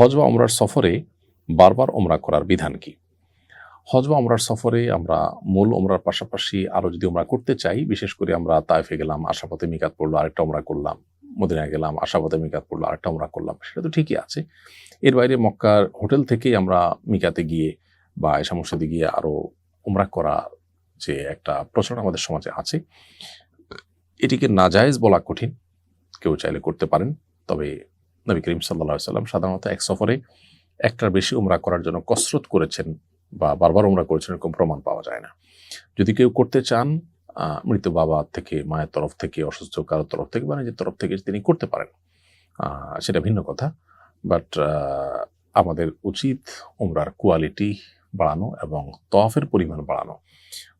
হজ বা ওমরার সফরে বারবার ওমরা করার বিধান কি? হজ বা ওমরার সফরে আমরা মূল ওমরার পাশাপাশি আরও যদি ওমরা করতে চাই, বিশেষ করে আমরা তাইফে গেলাম আশাপথে মিকাত পড়ল, আরেকটা ওমরা করলাম, মদিনায় গেলাম আশাপথে মিকাত পড়ল, আরেকটা ওমরা করলাম, সেটা তো ঠিকই আছে। এর বাইরে মক্কার হোটেল থেকেই আমরা মিকাতে গিয়ে বা এসা মসজিদে গিয়ে আরও ওমরা করা যে একটা প্রচলন আমাদের সমাজে আছে। এটিকে নাজায়েজ বলা কঠিন, কেউ চাইলে করতে পারেন, তবে নবী করিম সাল্লা সাল্লাম সাধারণত এক সফরে একটার বেশি উমরা করার জন্য কসরত করেছেন বা বারবার উমরা করেছেন এরকম প্রমাণ পাওয়া যায় না। যদি কেউ করতে চান মৃত বাবা থেকে, মায়ের তরফ থেকে, অসুস্থ কারোর তরফ থেকে বা নিজের তরফ থেকে তিনি করতে পারেন। সেটা ভিন্ন কথা। বাট আমাদের উচিত উমরার কোয়ালিটি বাড়ানো এবং তফের পরিমাণ বাড়ানো।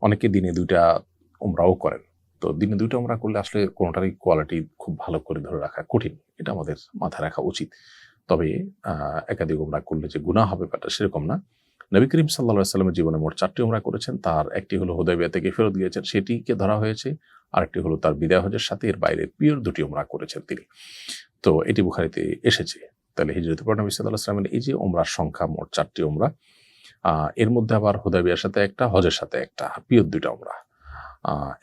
অনেকে দিনে দুইটা উমরাও করেন। তো দিনে দুটো উমরা করলে আসলে কোনোটারই কোয়ালিটি খুব ভালো করে ধরে রাখা কঠিন। এটা আমাদের মাথায় রাখা উচিত। তবে একাধিক ওমরা করলে যে গুণা হবে ব্যাপারটা সেরকম না। নবী করিম সাল্লা সাল্লামের জীবনে মোট চারটি ওমরা করেছেন। তার একটি হলো হুদাইবিয়া থেকে ফেরত গিয়েছেন সেটিকে ধরা হয়েছে। আরেকটি হলো তার বিদায় হজের সাথে এর বাইরে পিওর দুটি ওমরা করেছেন তিনি। তো এটি বুখারিতে এসেছে। তাহলে হিজরত নবী সাল্লাহ সাল্লামের এই যে ওমরার সংখ্যা মোট চারটি ওমরা এর মধ্যে আবার হুদাইবিয়ার সাথে একটা হজের সাথে একটা পিওর দুইটা আহ,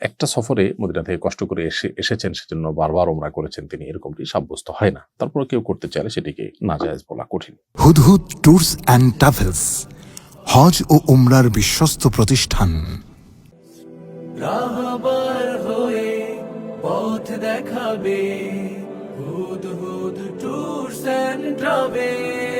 একটা সফরে মদিনা থেকে কষ্ট করে এসে এসেছেন সেজন্য বারবার ওমরা করেছেন তিনি এরকমটি সাব্যস্ত হয় না। তারপরে কেউ করতে চাইলে সেটিকে নাজায়েজ বলা কঠিন। হুদহুদ ট্যুরস অ্যান্ড ট্রাভেলস হজ ও উমরার বিশ্বস্ত প্রতিষ্ঠান। রাহবার হয়ে পথ দেখাবে Hudhud tours and travel